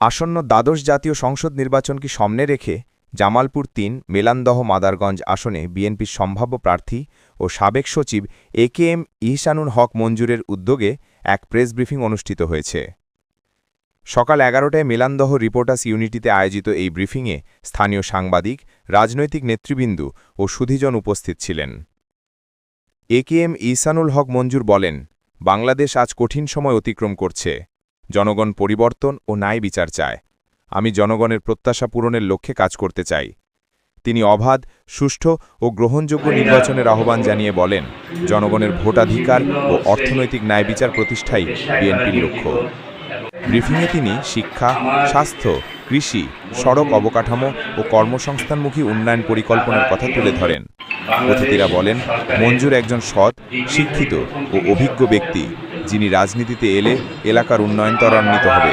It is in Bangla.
আসন্ন দ্বাদশ জাতীয় সংসদ নির্বাচনকে সামনে রেখে জামালপুর তিন, মেলান্দহ, মাদারগঞ্জ আসনে বিএনপির সম্ভাব্য প্রার্থী ও সাবেক সচিব এ কে এম ইহসানুল হক মঞ্জুরের উদ্যোগে এক প্রেস ব্রিফিং অনুষ্ঠিত হয়েছে। সকাল এগারোটায় মেলান্দহ রিপোর্টার্স ইউনিটিতে আয়োজিত এই ব্রিফিংয়ে স্থানীয় সাংবাদিক, রাজনৈতিক নেতৃবৃন্দ ও সুধীজন উপস্থিত ছিলেন। এ কে এম ইসানুল হক মঞ্জুর বলেন, বাংলাদেশ আজ কঠিন সময় অতিক্রম করছে। জনগণ পরিবর্তন ও ন্যায় বিচার চায়। আমি জনগণের প্রত্যাশা পূরণের লক্ষ্যে কাজ করতে চাই। তিনি অবাধ, সুষ্ঠু ও গ্রহণযোগ্য নির্বাচনের আহ্বান জানিয়ে বলেন, জনগণের ভোটাধিকার ও অর্থনৈতিক ন্যায় বিচার প্রতিষ্ঠাই বিএনপির লক্ষ্য। ব্রিফিংয়ে তিনি শিক্ষা, স্বাস্থ্য, কৃষি, সড়ক অবকাঠামো ও কর্মসংস্থানমুখী উন্নয়ন পরিকল্পনার কথা তুলে ধরেন। অতিথিরা বলেন, মঞ্জুর একজন সৎ, শিক্ষিত ও অভিজ্ঞ ব্যক্তি। যিনি রাজনীতিতে এলে এলাকার উন্নয়ন ত্বরান্বিত হবে।